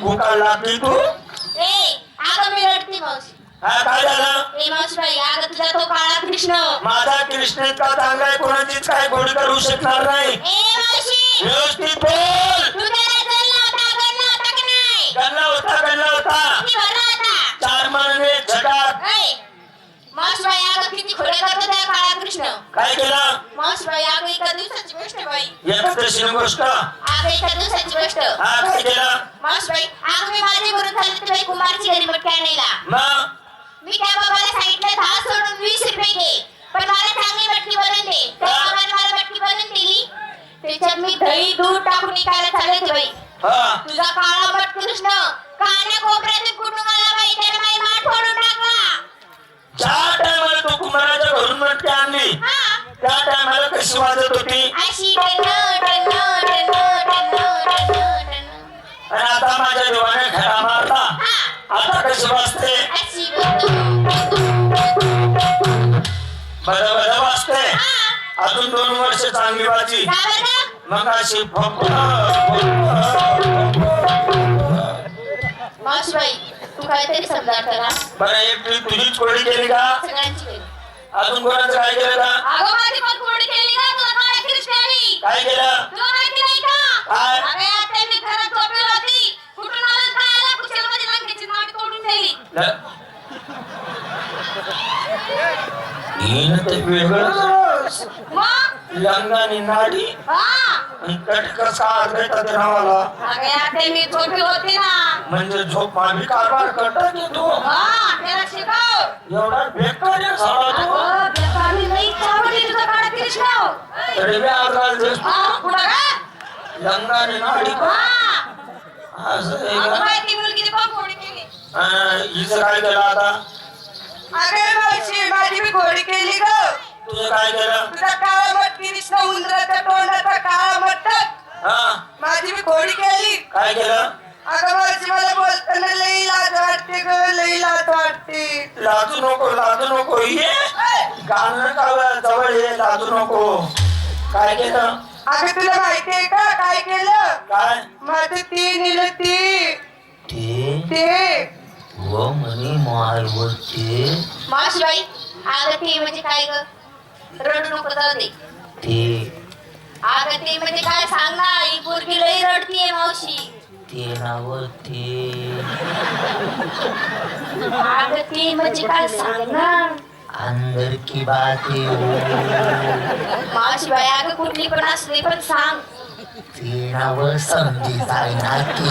भूका लागली तू? ए अगं मी रडते मावशी. हा काय झालं? ए मावशी बाई अगं तुझा तो काळा कृष्ण. माझा कृष्ण इतका चांगला आहे कोणाचीच काय गोडी करू शकणार नाही. ए मावशी. व्यवस्थित बोल. तू त्याला जळला होता गणला होता की नाही? गल्ला होता गल्ला होता. किती भरला होता? चार महिने झटाक ए मावशी बाई अगं किती खोडे करतो त्या काळा कृष्ण. काय केलं? मावशी बाई अगं एका दिवसाची गोष्ट बाई. एकादशी गोष्ट. अगं एका दिवसाची गोष्ट. हा काय केलं मावशी बाई अगं मी माझे गुरु बाई कुमारची घरी मटकी आणायला. मी त्या बाबाला सांगितलं दहा सोडून वीस रुपये घे. पण मला चांगली मटकी बनवून दे. बाबाने मला मटकी बनवून दिली. त्याच्यात मी दही दूध टाकून निघायला चालत बाई. तुझा काळा मट कृष्ण कान्या कोपऱ्यातून कुठून आला बाई? त्याने माझी माठ फोडून टाकला ज्या टायमाला तू कुमाराच्या घरून मटकी आणली त्या टायमाला कशी वाजत होती? अशी वर्ष चांगली वाजी का बरं मग अशी फप मावशीबाई तू काहीतरी समजा बरं एक तू तुझीच कोडी केली का? सगळ्यांची केली. अजून कोणाचं काय केलं का? अगं माझी पण कोणी केली का तुला काय केलं? तुला माहिती नाही का? काय? अरे आता मी घरात झोपेल होती. कुठून आलं काय आलं? कुशलमध्ये लंकेची नाडी तोडून ठेवली. ल- हिनं ते वेगळंच मग? लंगानी नाडी हा. आणि कटकर साथ त्या नावाला अरे आता मी झोपेल होती ना. म्हणजे झोप मामी कारभार करतात की तू हा त्याला शिकव. एवढा बेकार आहे साला तू. अगं, बेकारी नाही चावडी तुझा काळा कृष्ण तरी बी आजकाल दिस हा पुढं का नाडी का हा. असं आहे अगं का? बाई, ती मुलगी ती पण कोणी केली. अं, हिचं काय केलं आता? अरे मावशी माझी मी घोडी केली ग. तुझं काय केलं तुझा काळा मटकी कृष्ण उंदराच्या तोंडाचा काळा मटक. हा. माझी मी घोडी केली. काय केलं? अगं मावशी मला बोलताना लई लाज वाटते ग लई लाज वाटते. लाजू नको लाजू नको. ये. गाणं का जवळ ये लाजू नको. काय केलं? अगं तुला माहितीये का काय केलं? काय? माझं ती नेलं ती. ते? ते. व म्हणे मालवते मावशीबाई अगं ते म्हणजे काय ग? रडू नको जाऊ दे ते अगं ते म्हणजे काय सांग? ना ही पोरगी लई रडतीये मावशी. ते नाव ते अगं ते म्हणजे काय सांग? ना अंदर की बात. मावशीबाई अगं कुठली पण असली पण सांग. ते नाव समजी जायना अगं ते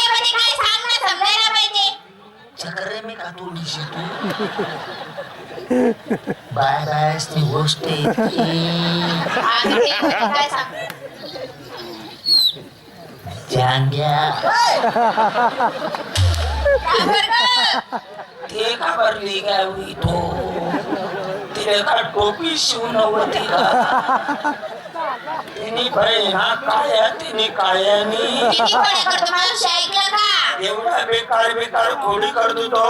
म्हणजे काय सांग ना समजायला पाहिजे चक्र मी का थोडीशी तू. बाय बाय ती गोष्ट येते ते. म्हणजे काय सांग ते का भरली गावी तो. तिने का टोपी शिवून होती. तिने भय बहिणा काळ्या तिने काळ्यानी. एवढा बेकार बेकार खोडी करतो तो.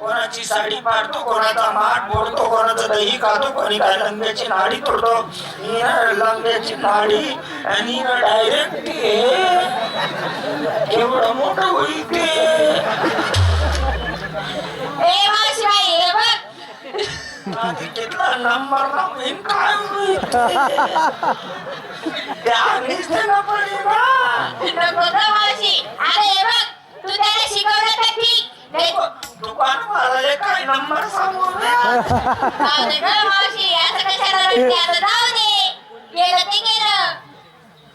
कोणाची साडी मारतो कोणाचा माठ फोडतो कोणाचं दही खातो कोणी काय लंग्याची नाडी तोडतो. लंग्याची नाडी आणि डायरेक्ट एवढं मोठं होईल ते. कितला नंबर काय होईल? त्यानेच त्याला पडेगा नको गं मावशी. अरे बघ. तू त्याला शिकवलं तर ठीक. नाही दुकानवाल्याला काय नंबर सांगू. नये. जाऊ दे गं मावशी असं कशाला रडते? आता जाऊ दे. गेलं ते गेलं.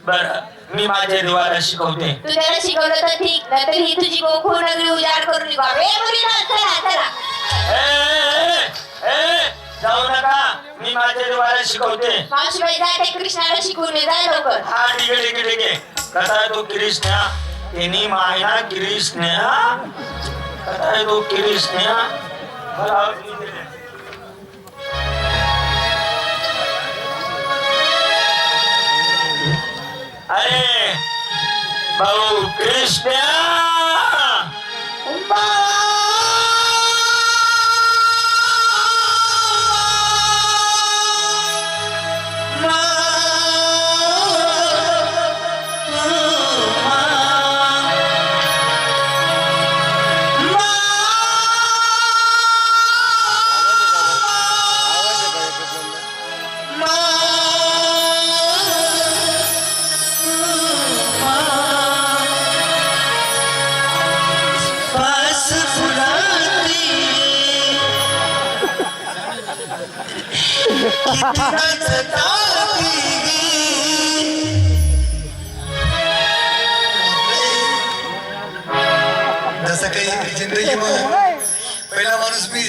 बरं मी माझ्या देवाला शिकवते. तू त्याला शिकवलं तर ठीक नाहीतर ही तुझी गोकुळ नगरी उजाड करून निघा. ए मुलीला चला चला ए, ए, ए, जाऊ नका. मी माझ्या देवाला शिकवते. मावशीबाई जाय ते कृष्णाला शिकवून ये जाय लवकर. हा ठीक आहे ठीक आहे ठीक आहे कसा आहे तो कृष्णा? त्यांनी मायना कृष्णा कसा आहे तो कृष्णा मला अरे भाऊ कृष्णा जसं काही जिंदगी मग पहिला माणूस मी.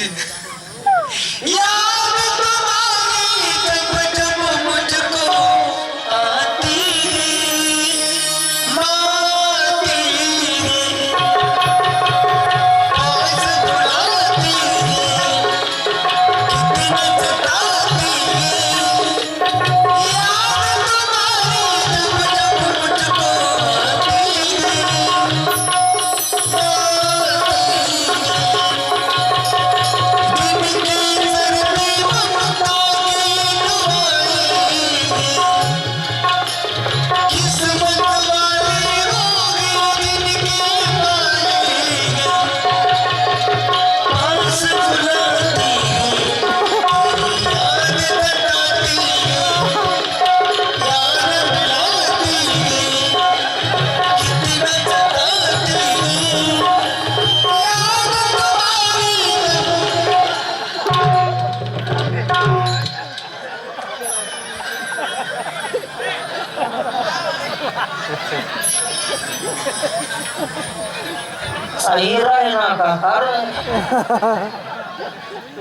हिरा. आहे ना का कारण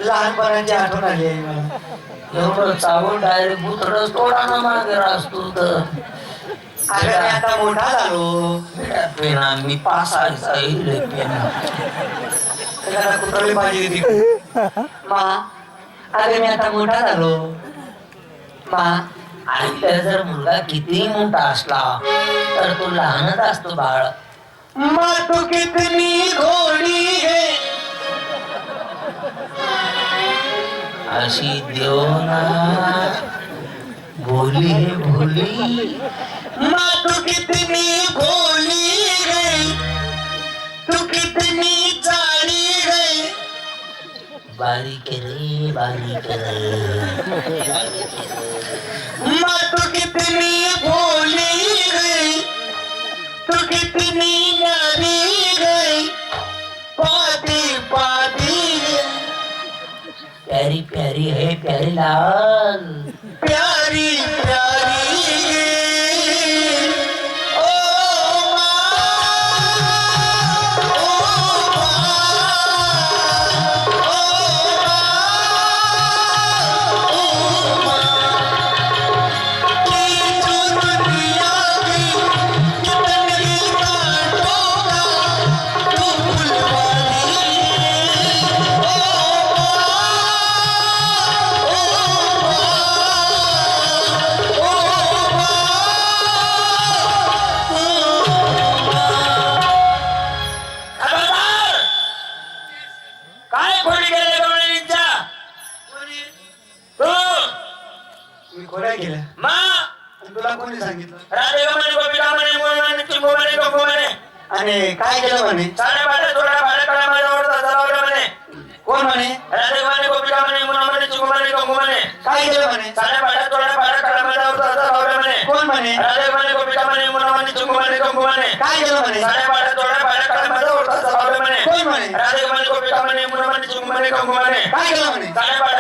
लहानपणाची आठवण आली आहे मला. एवढं चावून डायरेक्ट बुतडच तोडा ना मागे असतो तर अरे मी आता मोठा झालो. पेना मी पासायचा इले पेना. कुत्रली पाहिजे होती. मा अरे मी आता मोठा झालो. मा आणि जर मुलगा किती मोठा असला तर तो लहानच असतो बाळ. मा तू कितनी घोडी है। अशी देवना भोली भोली। माँ तू कितनी भोली है। तू कितनी चाली है। बारीक रे बारीक रे माँ तू कितनी भोली प्यारी प्यारी है प्यारी लाल। प्यारी प्यारी खोड्या केल्या मा! तुला कोणी सांगितलं? राधे गमने मोहन आणि काय केलं म्हणे? साडे बारा थोडा बारा कडा जलावलं म्हणे कोण म्हणे? राधे म्हणे गोपिका म्हणे मुना म्हणे चिंबू म्हणे गंगू म्हणे काय केलं म्हणे? साडे बारा थोडा कडा म्हणे कोण म्हणे? राधे काय केलं म्हणे? साडे बारा थोडा कडा म्हणे कोण म्हणे? राधे काय केलं म्हणे?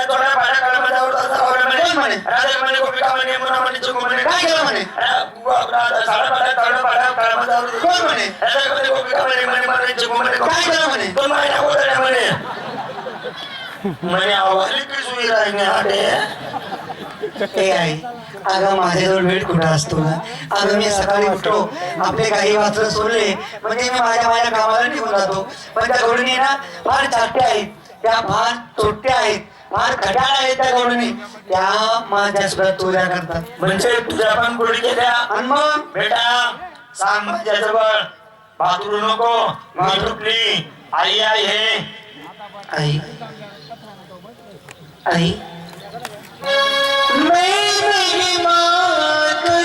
थोडा कडा माझ्या आवडता जलावलं म्हणे राजाला म्हणे? गोपी का म्हणे मुना म्हणे चुकू म्हणे काय केलं म्हणे. साडे बारा थोडा कोण म्हणे? राधे म्हणे. गोपिका म्हणे म्हणे म्हणे चुकू म्हणे काय केलं म्हणे दोन महिन्या बोलल्या म्हणे म्हणे आवाज की सुई राहिली आटे. ते आहे अगं माझ्याजवळ वेळ कुठं असतो ना? अगं मी सकाळी उठतो. आपले काही वाचलं सोडले म्हणजे मी माझ्या माझ्या कामाला निघून जातो. पण त्या गवळणी ना फार चाट्या आहेत. त्या फार चोट्या आहेत. फार खटाळा येत्या कोणी त्या माझ्या सुद्धा तुझ्या करतात. म्हणजे तुझ्या पण गोडी केल्या आणि मग बेटा सांग माझ्या जवळ बाथरू नको मी आई आई हे. आई. आई. मैं मेरी माँ